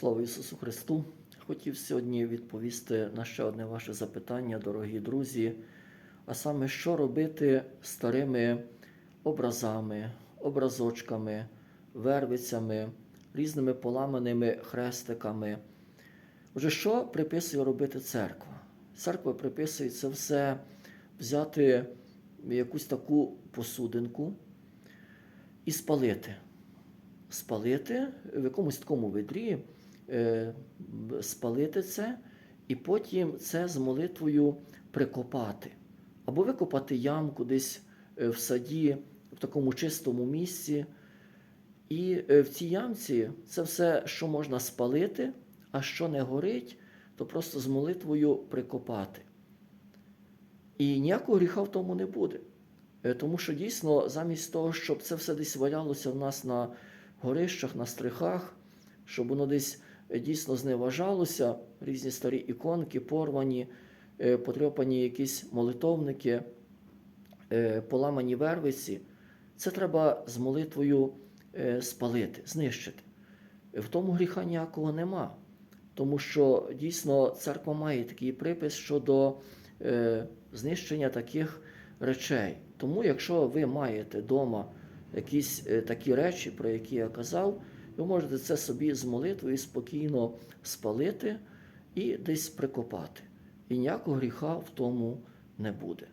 Слава Ісусу Христу! Хотів сьогодні відповісти на ще одне ваше запитання, дорогі друзі. А саме, що робити старими образами, образочками, вервицями, різними поламаними хрестиками. Отже, що приписує робити церква? Церква приписує це все взяти якусь таку посудинку і спалити. Спалити в якомусь такому ведрі, спалити це, і потім це з молитвою прикопати. Або викопати ямку десь е, в саді, в такому чистому місці. І е, в цій ямці це все, що можна спалити, а що не горить, то просто з молитвою прикопати. І ніякого гріха в тому не буде. Е, Тому що дійсно, замість того, щоб це все десь валялося в нас на горищах, на стрихах, щоб воно десь е, дійсно зневажалося, різні старі іконки, порвані, е, потрьопані якісь молитовники, е, поламані вервиці, це треба з молитвою е, спалити, знищити. В тому гріха ніякого нема. Тому що дійсно церква має такий припис щодо е, знищення таких речей. Тому, якщо ви маєте вдома якісь е, такі речі, про які я казав, ви можете це собі з молитвою спокійно спалити і десь прикопати. І ніякого гріха в тому не буде.